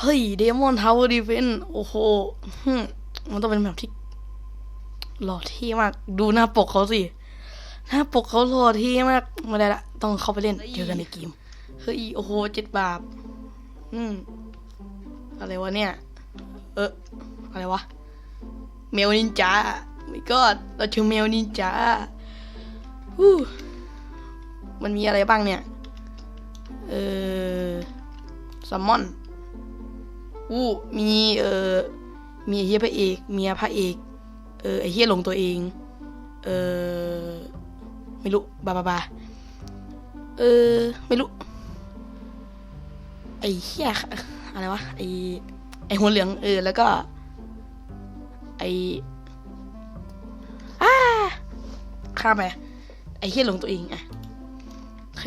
เฮ้ยเดมอนทาวเวอร์ดีเฟนโอ้โหหึมันต้องเป็นแบบที่หล่อเท่มาก ดูหน้าปกเขาสิ หน้าปกเขาหล่อเท่มากไม่ได้ละ ต้องเข้าไปเล่นเจอกันในเกมเฮ้ยโอ้โหเจ็ดบาปอืมอะไรวะเนี่ย เอออะไรวะแมวนินจาไม่ก็เราเจอแมวนินจาฮู้มันมีอะไรบ้างเนี่ย เออซัมมอน อู้ มีเออมีไอเฮียพระเอกเมียพระเอก เออไอเฮียลงตัวเอง เออไม่รู้บาบาบาเออ ไม่รู้ไอเฮียอะไรวะไอไอหัวเหลืองเออแล้วก็ ไออ้าข้ามไปไอเฮียลงตัวเองอะโอเค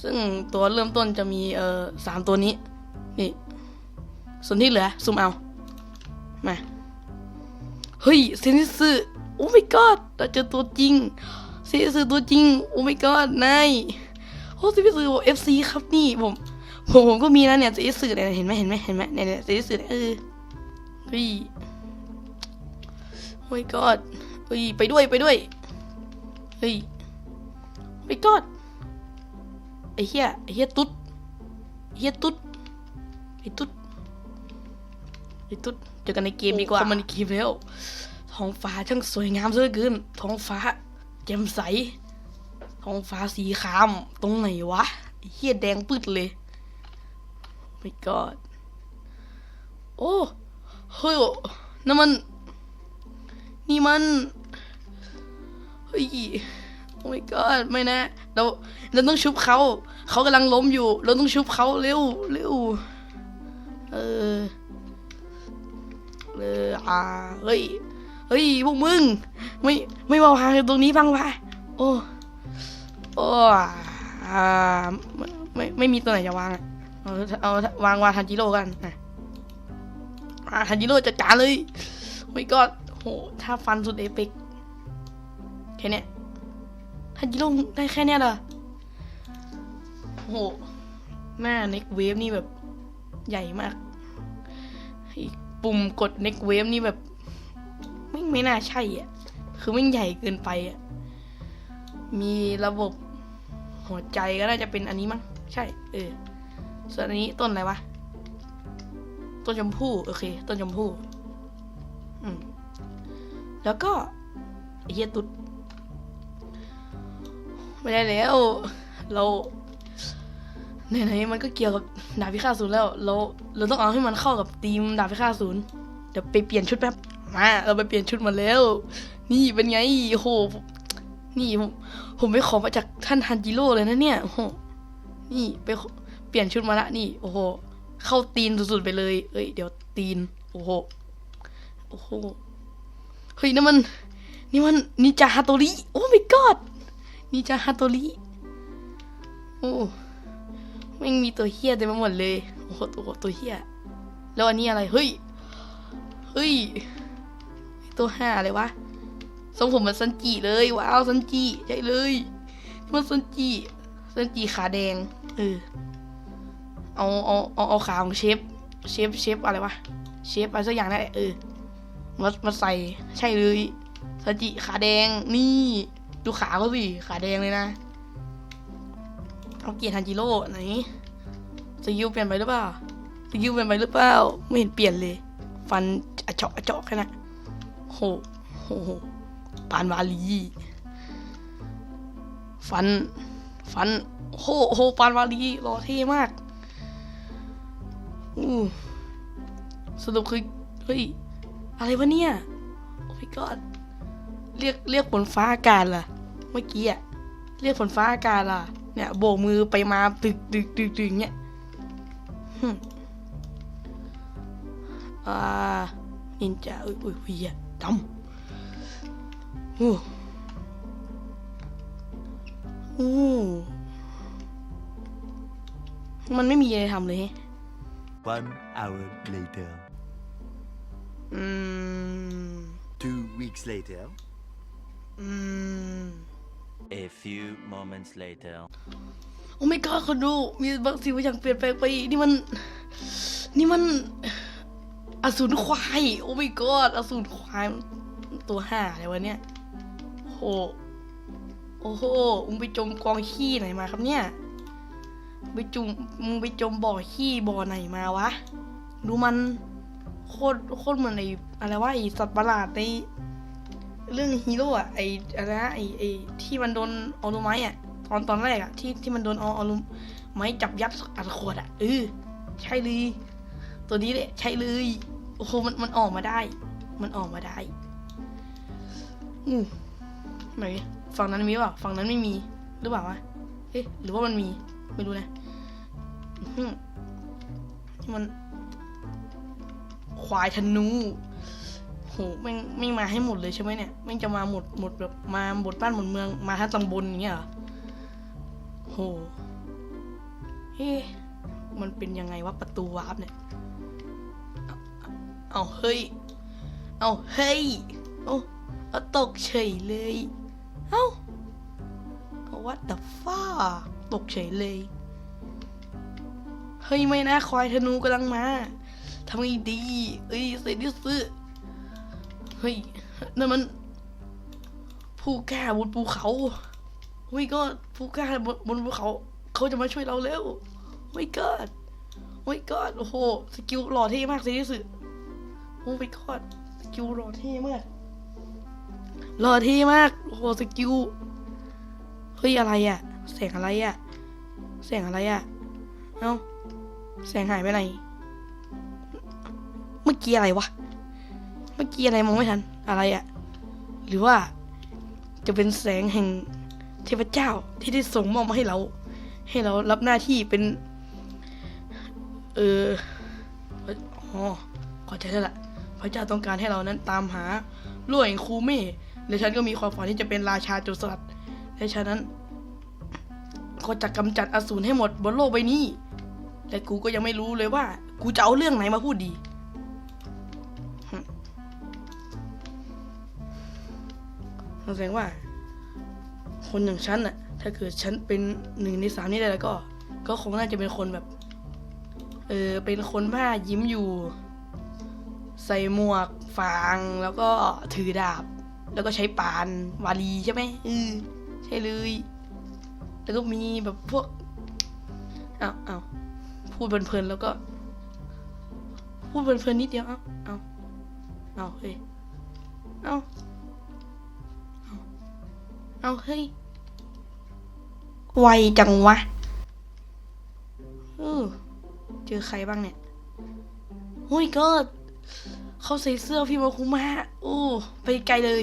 ซึ่งตัวเริ่มต้นจะมีเออสามตัวนี้ นี่ ส่วนที่เหลือซูมเอา มา เฮ้ยเซนิสึโอ้ my god เราเจอตัวจริงเซนิสึตัวจริง โอ้ my god นายโอ้เซนิสึเอฟซีครับนี่ผมผมผมก็มีนะเนี่ยเซนิสึเนี่ยเห็นไหมเห็นไหมเห็นไหมเนี่ยเนี่ยเซนิสึเนี่ยเออเฮ้ยโอ้ my god เฮ้ยไปด้วยไปด้วยเฮ้ยโอ้ my god ไอ้เหี้ยไอ้เหี้ยตุ๊ดเหี้ยตุ๊ด ไอ้ตุ๊ดไอ้ตุ๊ดเจอกันในเกมดีกว่าเข้ามาในเกมแล้ว ท้องฟ้าช่างสวยงามซะเหลือเกิน ท้องฟ้าแจ่มใส ท้องฟ้าสีคราม ตรงไหนวะไอ้เหี้ยแดงปืดเลยไม่กอดโอ้เฮ้ยนั่นมัน นี่มันเฮ้ยโอ้ my god ไม่นะเราเราต้องชุบเขา เขากำลังล้มอยู่ เราต้องชุบเขาเร็วเร็ว เออ เอออ่าเฮ้ย เฮ้ยพวกมึง ไม่ไม่วางทางตรงนี้บ้างวะโอ้โอ้อ่าไม่ไม่ไม่มีตัวไหนจะวางอะเอาเอาวางวางทันจิโร่กันอะอ่าทันจิโร่จัดการเลยไม่ก็โหถ้าฟันสุดเอปิกแค่เนี้ยฮันจิโร่ได้แค่เนี้ยเหรอโอ้โหหน้าเน็กเวฟนี่แบบ ใหญ่มาก อีกปุ่มกดเน็กเวฟนี่แบบ ไม่ไม่น่าใช่อะ คือไม่งใหญ่เกินไปอะ มีระบบหัวใจก็น่าจะเป็นอันนี้มั้ง ใช่ เออ ส่วนอันนี้ต้นอะไรวะ ต้นชมพู่ โอเค ต้นชมพู่ อืม แล้วก็ไอเหี้ยตุ๊ด ไม่ได้แล้ว เรา ไหนๆมันก็เกี่ยวกับดาบพิฆาตศูนย์แล้ว เราเราต้องเอาให้มันเข้ากับธีมดาบพิฆาตศูนย์เดี๋ยวไปเปลี่ยนชุดแป๊บมาเราไปเปลี่ยนชุดมาแล้ว นี่เป็นไงโอ้โหนี่ผมผมไปขอมาจากท่านฮันจิโร่เลยนะเนี่ยโอ้โหนี่ไปเปลี่ยนชุดมาละนี่ โอ้โห เข้าตีนสุดๆไปเลย เอ้ยเดี๋ยวตีน โอ้โหโอ้โหเฮ้ยนั่นมัน นี่มันนิจาฮาโตริโอ้ my god นี่จะฮาโตริโอ้ ม่งมีตัวเฮียเต็มไปหมดเลยโอ้โหตัวตัวเฮียแล้วอันนี้อะไรเฮ้ยเฮ้ย ตัวห้าอะไรวะทรงผมเหมันซันจิเลยว้าวซันจิใช่เลยมันซันจิซันจิขาแดงเออเอาเอาเอาเอาขาของเชฟเชฟเชฟอะไรวะเชฟอะไรสักอย่างนั่นแหละเออมามาใส่ใช่เลยซันจิขาแดงนี่ ดูขาเขาสิขาแดงเลยนะ เอาเกียร์ทันจิโร่ไหนสกิลเปลี่ยนไปหรือเปล่าสกิลเปลี่ยนไปหรือเปล่า ไม่เห็นเปลี่ยนเลย ฟันอเจาะอเจาะแค่นั้นโหโหโหปานวาลี ฟัน ฟัน โหโหปานวาลีรอเท่มากอู้สรุปคือ เฮ้ย อะไรวะเนี่ย โอ้ my god เรียก เรียกฝนฟ้าอากาศล่ะ เมื่อกี้อะเรียกฝนฟ้าอากาศล่ะ เนี่ยโบกมือไปมาตึกตึกตึกตึกเนี่ยหึ่มอ่านินจาอุ้ยอุ้ยอุ้ยอะดำอู้อู้มันไม่มีอะไรทำเลย One hour later. อืม Two weeks later. อืม A few moments later. โอ้ไม่ก็คนดู มีบางสิ่งบางอย่างเปลี่ยนแปลงไป นี่มัน นี่มัน อสูรควาย โอ้ไม่ก็อสูรควาย ตัวห่าอะไรวะเนี่ยโอ้โหโอ้โห มึงไปจมกองขี้ไหนมาครับเนี่ย ไปจุ่มมึงไปจมบ่อขี้บ่อไหนมาวะ ดูมันโคตรโคตรเหมือนไอ้อะไรวะไอ้สัตว์ประหลาดใน เรื่องฮีโร่อะไออะไรนะไอไอที่มันโดนเอาลูไม้อะตอนตอนแรกอะที่ที่มันโดนเอาเอาลูไม้จับยัดอัดขวดอะเออใช่เลยตัวนี้แหละใช่เลยโอ้โหมันมันออกมาได้ มันออกมาได้อืมไหนฝั่งนั้นมีเปล่าฝั่งนั้นไม่มีหรือเปล่าวะเอ๊ะหรือว่ามันมีไม่รู้นะที่มันควายธนู โหแม่งไม่งมาให้หมดเลยใช่ไหมเนี่ยแม่งจะมาหมดหมดแบบมาหมดบ้านหมดเมืองมาทั้งตำบลอย่างเงี้ยเหรอโหเฮ้มันเป็นยังไงวะประตูวาร์ปเนี่ย เอาเอาเฮ้ย เอาเฮ้ย เอาเอาตกเฉยเลย เอาเอา what the fuck ตกเฉยเลย เฮ้ยไม่นะควายธนูกำลังมาทำไงดี เอ้ยเซนิสึ เฮ้ยนั่นมัน ผู้กล้าบนภูเขาเฮ้ยก็ผู้กล้าบนบนภูเขา เขาจะมาช่วยเราแล้วเฮ้ยก็เฮ้ยก็โอ้โหสกิลหล่อเท่มากเซนิสึโอ้ยก็สกิลหล่อเท่มากหล่อเท่มากโอ้โหสกิลเฮ้ยอะไรอะแสงอะไรอะแสงอะไรอะเอ้าแสงหายไปไหนเมื่อกี้อะไรวะ มื่อกี้อะไรมองไม่ทันอะไรอะหรือว่าจะเป็นแสงแห่งเทพเจ้าที่ได้ส่งมอบมาให้เรา ให้เรารับหน้าที่เป็น เอออ๋อข้าใจแล้วล่ะพระเจ้าต้องการให้เรานั้นตามหาล่วแห่งคูเม่และฉันก็มีความฝันที่จะเป็นราชาโจรสลัดและฉะนั้นก็จะกำจัดอสูรให้หมดบนโลกใบนี้ แต่กูก็ยังไม่รู้เลยว่า กูจะเอาเรื่องไหนมาพูดดี แสดงว่า คนอย่างฉันน่ะ ถ้าเกิดฉันเป็นหนึ่งในสามนี้ได้แล้วก็ ก็คงน่าจะเป็นคนแบบ เออเป็นคนบ้ายิ้มอยู่ ใส่หมวกฟางแล้วก็ถือดาบ แล้วก็ใช้ปานวาลีใช่ไหมเออใช่เลย แล้วก็มีแบบพวกอ้าวอ้าวพูดเพลินๆแล้วก็ พูดเพลินๆนิดเดียวเอ้าเอ้าเอ้าเฮ้ยเอ้าเอา เอ้าเฮ้ย ไวจังวะเออเจอใครบ้างเนี่ยโอ้ยก็เขาใส่เสื้อพี่มาคุมะโอ้ไปไกลเลย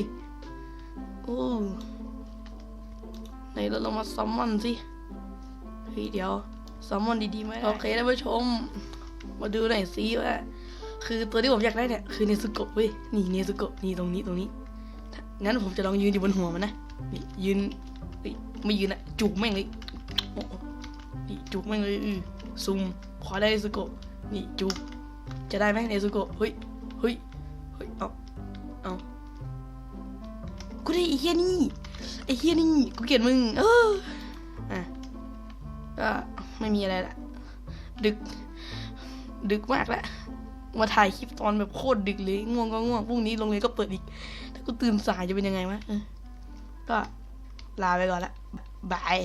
โอ้ไหนเราลองมาซัมมอนสิ เฮ้ยเดี๋ยวซัมมอนดีๆไหมโอเคท่านผู้ชม มาดูหน่อยสิว่า คือตัวที่ผมอยากได้เนี่ย คือเนซุโกะเว้ย นี่เนซุโกะนี่ตรงนี้ตรงนี้ งั้นผมจะลองยืนอยู่บนหัวมันนะ นี่ยืนเฮ้ยไม่ยืนอะจูบแม่งเลยนี่จูบแม่งเลยอือซุ่มขอได้เนซุโกะนี่จูบจะได้ไหมเนซุโกะเฮ้ยเฮ้ยเฮ้ยเอาเอากูได้ไอ้เฮียนี่ไอ้เฮียนี่กูเกลียดมึงเอออะก็ไม่มีอะไรละดึก ดึกมากแล้วมาถ่ายคลิปตอนแบบโคตรดึกเลย ง่วงก็ง่วงพรุ่งนี้โรงเรียนก็เปิดอีก ถ้ากูตื่นสายจะเป็นยังไงวะ ก็ลาไปก่อนละบาย